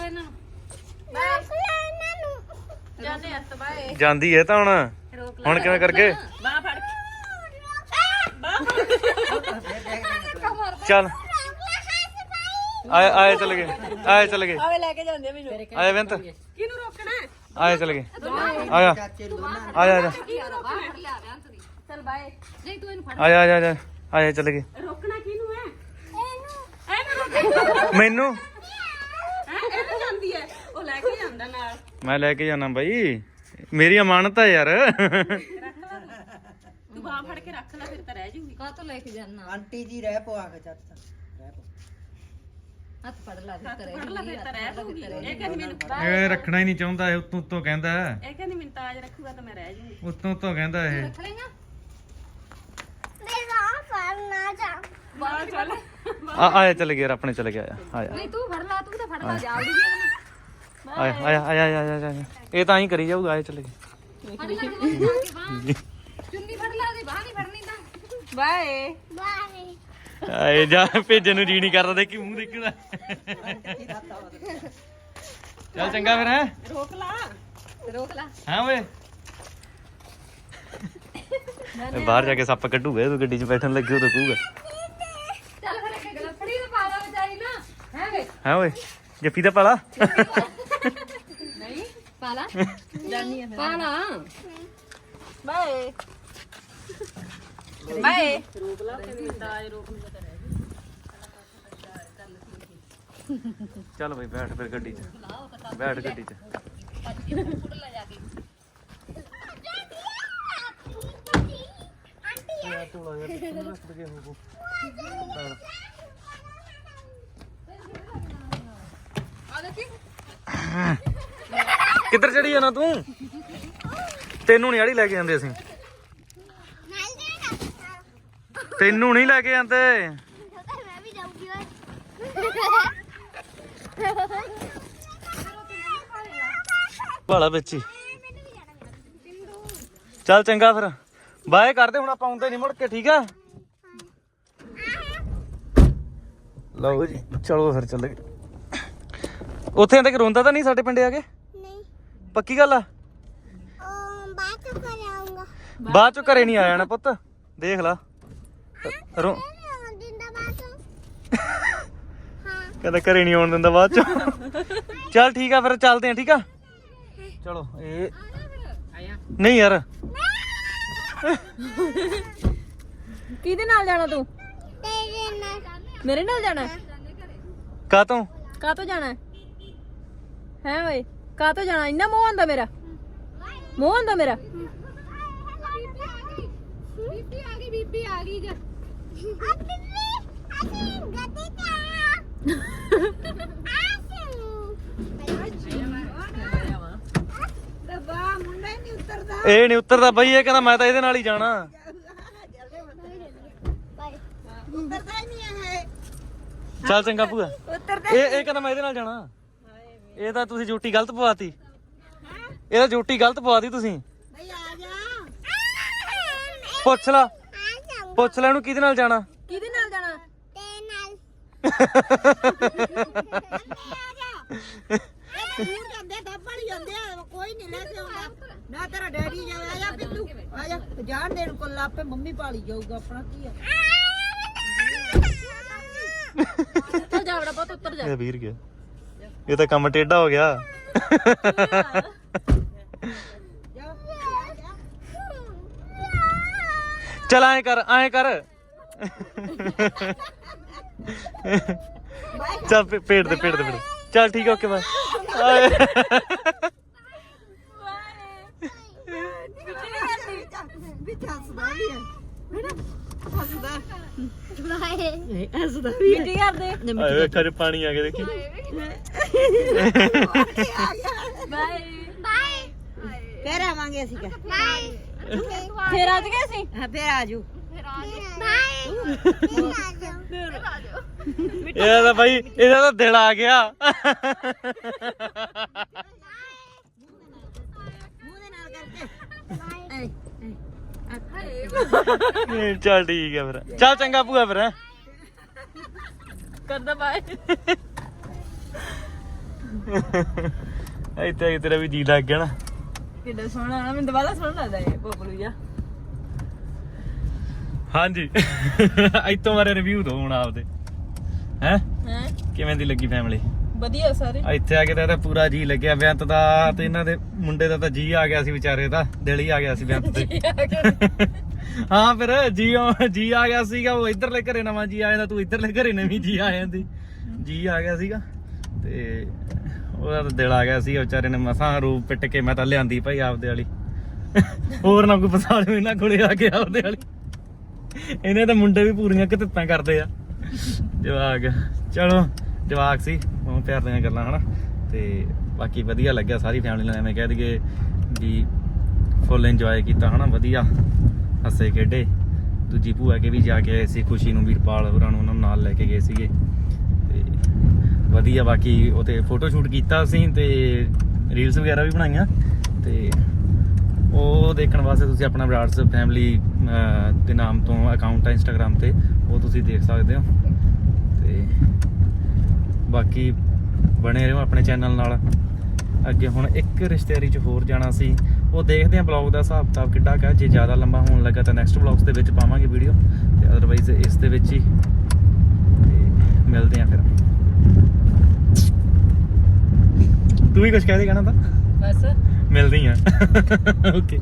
ਇਹਨਾਂ ਨੂੰ। ਜਾਂਦੇ ਹੱਥ ਬਾਏ ਜਾਂਦੀ ਹੈ ਤਾਂ ਹੁਣ। ਰੋਕ ਹੁਣ ਕਿਵੇਂ ਕਰਕੇ ਬਾਹ ਫੜ ਚੱਲ। ਆਏ ਆਏ ਚਲ ਗਏ। ਆਏ ਚਲ ਗਏ। ਆਵੇ ਲੈ ਕੇ ਜਾਂਦੇ ਆ ਮੈਨੂੰ। ਆਏ ਬੇਅੰਤ। ਕਿਹਨੂੰ ਰੋਕਣਾ? ਹੈ? ਆਏ ਚਲ ਗਏ। ਆਇਆ। ਆਇਆ ਆਇਆ। ਚੱਲ ਬਾਏ ਨਹੀਂ ਤੂੰ ਇਹਨੂੰ ਫੜ। ਆਇਆ ਆਇਆ ਆਇਆ। ਆਏ ਚਲ ਗਏ। ਰੋਕਣਾ ਕਿਹਨੂੰ ਹੈ? ਇਹਨੂੰ। ਇਹਨੂੰ ਰੋਕਣਾ ਮੈਨੂੰ? ਹੈ ਇਹ ਤਾਂ ਜਾਂਦੀ ਹੈ ਉਹ ਲੈ ਕੇ ਜਾਂਦਾ ਨਾਲ। ਮੈਂ ਲੈ ਕੇ ਜਾਣਾ ਬਾਈ। ਮੇਰੀ ਅਮਾਨਤ ਹੈ ਯਾਰ। ਤੂੰ ਬਾਹ ਫੜ ਕੇ ਰੱਖ ਲੈ ਫਿਰ ਤਾਂ ਰਹਿ ਜੂਗੀ। ਕਾਹ ਤੋਂ ਲੈ ਕੇ ਜਾਣਾ ਆਂਟੀ ਜੀ ਰਹਿ ਪੋ ਆ ਕੇ ਚੱਤ ਰਹਿ ਹੱਥ ਫੜ ਲਾ ਫਿਰ ਤਾਂ ਰਹਿ ਜੂਗੀ ਇਹ ਕਹਿੰਦੀ ਮੈਨੂੰ ਇਹ ਰੱਖਣਾ ਹੀ ਨਹੀਂ ਚਾਹੁੰਦਾ ਇਹ ਉਤੋਂ ਉਤੋਂ ਕਹਿੰਦਾ। ਇਹ ਕਹਿੰਦੀ ਮੈਨੂੰ ਤਾਜ ਰੱਖੂਗਾ ਤਾਂ ਮੈਂ ਰਹਿ ਜੂਗੀ। ਉਤੋਂ ਉਤੋਂ ਕਹਿੰਦਾ ਇਹ। ਰੱਖ ਲੇਗਾ? ਬਾਹ ਚੱਲ। ਆ ਆਇਆ ਚਲ ਗਿਆ ਆਪਣੇ ਚਲ ਗਿਆ ਆਇਆ। ਨਹੀਂ ਤੂੰ ਫੜ ਲਾ ਤੂੰ ਤਾਂ ਫੜ ਲਾ ਜਾ ਉਹਦੀ ਵੀ ਆਇਆ ਆਇਆ ਆਇਆ ਆਇਆ ਆਇਆ। ਇਹ ਤਾਂ ਹੀ ਕਰੀ ਜਾਊਗਾ ਆਏ ਚਲ ਫੜ ਲਾ ਦੀ ਚੁੰਨੀ ਫੜ ਲਾ ਉਹਦੀ ਬਾਂਹ ਨਹੀਂ ਫੜਨੀ ਤਾਂ ਬਾਏ। ਆਏ ਜਾ ਭੇਜਣ ਨੂੰ ਜੀ ਨਹੀਂ ਕਰਦਾ ਦੇਖੀ ਮੂੰਹ ਦੇਖਦਾ ਚੱਲ ਚੰਗਾ ਫਿਰ ਹੈ? ਰੋਕ ਲਾ ਰੋਕ ਲਾ। ਹਾਂ ਓਏ? ਇਹ ਬਾਹਰ ਜਾ ਕੇ ਸੱਪ ਕੱਢੂਗਾ ਤੂੰ ਗੱਡੀ 'ਚ ਬੈਠਣ ਲੱਗੇ ਉਦੋਂ ਕਹੂਗਾ। ਚੱਲ ਫਿਰ ਇੱਕ ਗਲਫੜੀ ਤਾਂ ਪਾ ਲਾ ਵਿਚਾਰੀ ਨਾ। ਹੈ ਵੇ ਹਾਂ ਓਏ? ਜੱਫੀ ਦਾ ਪਾਲਾ। ਨਹੀਂ ਪਾ ਲਾ ਜਾਨੀ ਪਾ ਲਾ ਬਾਏ। ਬਾਏ। ਰੋਕ ਲਾ ਤੇ ਤਾਜ ਰੋਕ ਲੂਗਾ ਤਾਂ ਰਹਿ ਚੱਲ ਬਈ ਬੈਠ ਫਿਰ ਗੱਡੀ 'ਚ। ਬੈਠ ਗੱਡੀ 'ਚ। ਕਿੱਧਰ ਚੜੀ ਜਾਣਾ ਤੂੰ? ਤੈਨੂੰ ਨਹੀਂ ਆੜੀ ਲੈ ਕੇ ਜਾਂਦੇ ਅਸੀਂ। ਤੈਨੂੰ ਨਹੀਂ ਲੈ ਕੇ ਜਾਂਦੇ ਭਾਲਾ ਵਿੱਚ ਹੀ। ਚੱਲ ਚੰਗਾ ਫਿਰ। ਬਾਏ ਕਰਦੇ ਹੁਣ ਆਪਾਂ ਆਉਂਦੇ ਨਹੀਂ ਮੁੜ ਕੇ, ਠੀਕ ਆ? ਲਓ ਜੀ, ਚਲੋ ਫਿਰ ਚੱਲ ਗਏ। ਉੱਥੇ ਆਂਦੇ ਕਿ ਰੋਂਦਾ ਤਾਂ ਨਹੀਂ ਸਾਡੇ ਪਿੰਡੇ ਆ ਕੇ? ਨਹੀਂ। ਪੱਕੀ ਗੱਲ ਆ? ਉਹ ਬਾਅਦ ਚ ਕਰ ਆਉਂਗਾ ਬਾਅਦ ਚ ਘਰੇ ਨਹੀਂ ਆ ਜਾਣਾ ਪੁੱਤ। ਦੇਖ ਲਾ। ਰੋ ਮੈਂ ਦਿੰਦਾ ਬਾਅਦ ਚ। ਹਾਂ ਕਹਿੰਦਾ ਘਰੇ ਨਹੀਂ ਆਉਣ ਦਿੰਦਾ ਬਾਅਦ ਚ। ਚੱਲ ਠੀਕ ਆ ਫਿਰ ਚੱਲਦੇ ਆ ਠੀਕ ਆ? ਚਲੋ ਇਹ ਨਹੀਂ ਯਾਰ। ਕਿਹਦੇ ਨਾਲ ਜਾਣਾ ਤੂੰ? ਤੇਰੇ ਨਾਲ। ਮੇਰੇ ਨਾਲ ਜਾਣਾ? ਕਾ ਤੂੰ ਕਾਹ ਤੋਂ ਜਾਣਾ? ਹੈ ਓਏ ਕਾਹ ਤੋਂ ਜਾਣਾ? ਇੰਨਾ ਮੋਹ ਆਂਦਾ ਮੇਰਾ। ਮੋਹ ਆਂਦਾ ਮੇਰਾ। ਬੀਬੀ ਆ ਗਈ ਬੀਬੀ ਆ ਗਈ ਜਾ ਆ ਬੀਬੀ ਅਸੀਂ ਗੱਡੀ ਤੇ ਆਇਆ ਇਹ ਨਹੀਂ ਉਤਰਦਾ ਬਈ ਇਹ ਕਹਿੰਦਾ ਮੈਂ ਤਾਂ ਇਹਦੇ ਨਾਲ ਹੀ ਜਾਣਾ। ਚੱਲ ਚੰਗਾ ਭੂਆ। ਇਹ ਇਹ ਕਹਿੰਦਾ ਮੈਂ ਇਹਦੇ ਨਾਲ ਜਾਣਾ। ਇਹ ਤਾਂ ਤੁਸੀਂ ਡਿਊਟੀ ਗਲਤ ਪਵਾਤੀ। ਇਹ ਤਾਂ ਡਿਊਟੀ ਗਲਤ ਪਵਾਤੀ ਤੁਸੀਂ। ਪੁੱਛ ਲਾ। ਪੁੱਛ ਲੈ ਇਹਨੂੰ ਕਿਹਦੇ ਨਾਲ ਜਾਣਾ। ਕਿਹਦੇ ਨਾਲ ਜਾਣਾ? ਤੇ ਨਾਲ। ਦੂਰ ਜਾਂਦੇ ਦੱਬੜ ਜਾਂਦੇ ਆ ਕੋਈ ਨਹੀਂ ਲੈ ਕੇ ਆਉਂਦਾ। ਨਾ ਤੇਰਾ ਡੈਡੀ ਜਾਵੇ ਆ ਜਾ ਬਿੱਲੂ ਆ ਜਾ। ਜਾਣ ਦੇ ਨੂੰ ਕੋਲ ਆਪੇ ਮੰਮੀ ਪਾਲੀ ਜਾਊਗਾ ਆਪਣਾ ਕੀ ਆ? ਚੱਲ ਜਾ ਬੜਾ ਬਹੁਤ ਉੱਤਰ ਜਾ। ਇਹ ਵੀਰ ਗਿਆ। ਇਹ ਤਾਂ ਕੰਮ ਟੇਢਾ ਹੋ ਗਿਆ ਚਲ ਐਂ ਕਰ ਐਂ ਕਰ ਚੱਲ ਪੇ- ਪੇਟ ਦੇ ਪੇਟ ਦੇ ਪੇਟ ਚੱਲ ਠੀਕ ਹੈ ਓਕੇ ਬਾਏ ਵਿੱਚ ਹੱਸਦਾ ਵੀ ਹੈ ਹੱਸਦਾ ਬਾਏ ਹੱਸਦਾ ਵੀ ਕੀ ਕਰਦੇ ਆਏ ਵੇਖਾ ਜੇ ਪਾਣੀ ਆ ਗਿਆ ਦੇਖੀ। Bye bye. ਫੇਰ ਆਵਾਂਗੇ ਅਸੀਂ ਕਹ ਬਾਏ। ਫੇਰ ਆ ਗਏ ਸੀ ਹਾਂ ਫੇਰ ਆਜੂ ਬਾਏ। ਫਿਰ ਆ ਜਾਓ ਇਹਦਾ ਤਾਂ ਬਾਈ ਇਹਦਾ ਤਾਂ ਦਿਲ ਆ ਗਿਆ ਮੂੰਹ ਦੇ ਨਾਲ ਕਰਕੇ ਚੱਲ ਠੀਕ ਹੈ ਫਿਰ। ਚੱਲ ਚੰਗਾ ਭੂਆ ਫਿਰ। ਕਰਦਾ ਬਾਏ ਇੱਥੇ ਤੇਰਾ ਵੀ ਜੀ ਲੱਗ ਗਿਆ ਨਾ। ਕਿੱਡਾ ਸੋਹਣਾ ਨਾ ਮੈਨੂੰ ਦੁਬਾਰਾ ਸੋਹਣਾ ਲੱਗਦਾ ਇਹ ਬਬਲੂ ਜਾ ਹਾਂਜੀ। ਇੱਥੋਂ ਮਾਰੇ ਰਿਵਿਊ ਦੋ ਹੁਣ ਆਪਦੇ। ਹੈ? ਕਿਵੇਂ ਦੀ ਲੱਗੀ ਫੈਮਿਲੀ ਵਧੀਆ ਸਾਰੇ। ਇੱਥੇ ਆ ਕੇ ਤਾਂ ਇਹਦਾ ਪੂਰਾ ਜੀ ਲੱਗਿਆ ਬੇਅੰਤ ਦਾ ਤੇ ਇਹਨਾਂ ਦੇ ਮੁੰਡੇ ਦਾ ਤਾਂ ਜੀ ਆ ਗਿਆ ਸੀ ਵਿਚਾਰੇ ਦਾ ਦਿਲ ਹੀ ਆ ਗਿਆ ਸੀ ਬੇਅੰਤ ਤੇ। ਹਾਂ ਫਿਰ ਜੀ ਆ- ਜੀ ਆ ਗਿਆ ਸੀਗਾ ਉਹ ਇੱਧਰਲੇ ਘਰੇ ਨਵਾਂ ਜੀ ਆ ਜਾਂਦਾ ਤੂੰ ਇੱਧਰਲੇ ਘਰੇ ਨਵੀਂ ਜੀ ਆ ਜਾਂਦੀ। ਜੀ ਆ ਗਿਆ ਸੀਗਾ ਤੇ ਉਹਦਾ ਤਾਂ ਦਿਲ ਆ ਗਿਆ ਸੀ ਵਿਚਾਰੇ ਨੇ ਮਸਾਂ ਰੂਪ ਪਿੱਟ ਕੇ ਮੈਂ ਤਾਂ ਲਿਆਂਦੀ ਭਾਈ ਆਪਦੇ ਵਾਲੀ। ਹੋਰ ਨਾ ਕੋਈ ਪਸਾੜੋ ਇਹਨਾਂ ਕੋਲੇ ਆ ਕੇ ਆਪਦੇ ਵਾਲੀ। ਇਹਨੇ ਤਾਂ ਮੁੰਡੇ ਵੀ ਪੂਰੀਆਂ ਕਿਤਤਾਂ ਕਰਦੇ ਆ। ਜਵਾਕ ਚਲੋ। ਜਵਾਕ ਸੀ, ਉਹ ਪਿਆਰ ਦੀਆਂ ਗੱਲਾਂ, ਹਨਾ? ਤੇ ਬਾਕੀ ਵਧੀਆ ਲੱਗਿਆ, ਸਾਰੀ ਫੈਮਿਲੀ ਨਾਲ ਐਵੇਂ ਕਹਿ ਦਈਏ ਵੀ ਫੁੱਲ ਇੰਜੋਏ ਕੀਤਾ, ਹਨਾ? ਵਧੀਆ ਹੱਸੇ ਖੇਡੇ। ਦੂਜੀ ਭੂਆ ਕੇ ਵੀ ਜਾ ਕੇ ਆਏ ਸੀ, ਖੁਸ਼ੀ ਨੂੰ ਵੀਰਪਾਲ ਹੋਰਾਂ ਨੂੰ ਉਹਨਾਂ ਨੂੰ ਨਾਲ ਲੈ ਕੇ ਗਏ ਸੀਗੇ। ਤੇ ਵਧੀਆ, ਬਾਕੀ ਉਤੇ ਫੋਟੋ ਸ਼ੂਟ ਕੀਤਾ ਅਸੀਂ ਤੇ ਰੀਲਸ ਵਗੈਰਾ ਵੀ ਬਣਾਈਆਂ। ਤੇ ਉਹ ਦੇਖਣ ਵਾਸਤੇ ਤੁਸੀਂ ਆਪਣਾ ਬਰਾਡਸ ਫੈਮਿਲੀ ਦੇ ਨਾਮ ਤੋਂ ਅਕਾਊਂਟ ਹੈ ਇੰਸਟਾਗ੍ਰam ਤੇ, ਉਹ ਤੁਸੀਂ ਦੇਖ ਸਕਦੇ ਹੋ। ਤੇ ਬਾਕੀ ਬਣੇ ਰਹੋ ਆਪਣੇ ਚੈਨਲ ਨਾਲ। ਅੱਗੇ ਹੁਣ ਇੱਕ ਰਿਸ਼ਤੇਦਾਰੀ ਚ ਹੋਰ ਜਾਣਾ ਸੀ। ਉਹ ਦੇਖਦੇ ਆ ਬਲੌਗ ਦਾ ਹਿਸਾਬ ਕਿਤਾਬ ਕਿੱਡਾ ਕਾ ਜੇ ਜ਼ਿਆਦਾ ਲੰਬਾ ਹੋਣ ਲੱਗਾ ਤਾਂ ਨੈਕਸਟ ਬਲੌਗਸ ਦੇ ਵਿੱਚ ਪਾਵਾਂਗੇ ਵੀਡੀਓ ਤੇ ਅਦਰਵਾਈਜ਼ ਇਸ ਦੇ ਵਿੱਚ ਹੀ। ਮਿਲਦੇ ਆ ਫਿਰ। ਤੂੰ ਵੀ ਕੁਝ ਕਹਿ ਦੇ ਕਹਿਣਾ ਤਾਂ? ਬਸ। ਮਿਲਦੇ ਆ ਓਕੇ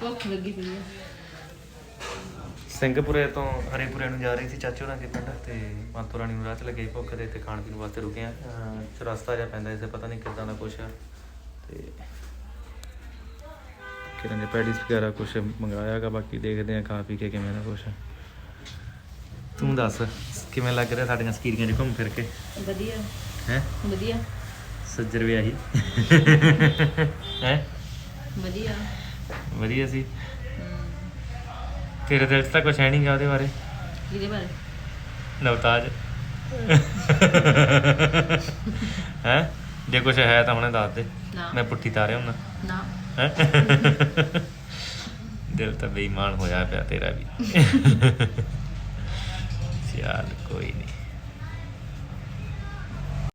ਭੁੱਖ ਲੱਗੀ ਪਈ ਸਿੰਘਪੁਰੇ ਤੋਂ ਹਰੀਪੁਰੇ ਨੂੰ ਜਾ ਰਹੀ ਸੀ ਚਾਚੂ ਹੋਰਾਂ ਦੇ ਪਿੰਡ ਤੇ ਮਾਤੋ ਰਾਣੀ ਨੂੰ ਰਾਹ ਲੱਗੇ ਭੁੱਖ ਦੇ ਤੇ ਖਾਣ ਪੀਣ ਵਾਸਤੇ ਰੁਕੇ ਆ। ਅਹ ਚੁਰਸਤਾ ਜਿਹਾ ਪੈਂਦਾ ਇਸੇ ਪਤਾ ਨਹੀਂ ਕਿੱਦਾਂ ਦਾ ਕੁਛ ਆ। ਤੇ ਕਿਰਨ ਦੇ ਪੈਡੀਸ ਵਗੈਰਾ ਕੁਛ ਮੰਗਾਇਆਗਾ ਬਾਕੀ ਦੇਖਦੇ ਆ ਖਾ ਪੀ ਕੇ ਕਿਵੇਂ ਦਾ ਕੁਛ ਤੂੰ ਦੱਸ ਕਿਵੇਂ ਲੱਗ ਰਿਹਾ ਸਾਡੀਆਂ ਸਕੀਰੀਆਂ 'ਚ ਘੁੰਮ ਫਿਰ ਕੇ? ਵਧੀਆ। ਹੈ? ਵਧੀਆ। ਸੱਜਰ ਵਿਆਹੀ। ਹੈ? ਵਧੀਆ। ਵਧੀਆ ਸੀ। ਤੇਰੇ ਦਿਲ 'ਚ ਤਾਂ ਕੁਛ ਹੈ ਨਹੀਂਗਾ ਉਹਦੇ ਬਾਰੇ। ਇਹਦੇ ਬਾਰੇ? ਨਵਤਾਜ। ਹੈ? ਜੇ ਕੁਛ ਹੈ ਤਾਂ ਹੁਣੇ ਦੱਸ ਦੇ। ਨਾ। ਮੈਂ ਪੁੱਠੀ ਤਾਰਿਆ ਹੁੰਨਾ। ਨਾ। ਹੈਂ? ਦਿਲ ਤਾਂ ਬੇਈਮਾਨ ਹੋਇਆ ਪਿਆ ਤੇਰਾ ਵੀ। ਚੱਲ ਕੋਈ ਨਹੀਂ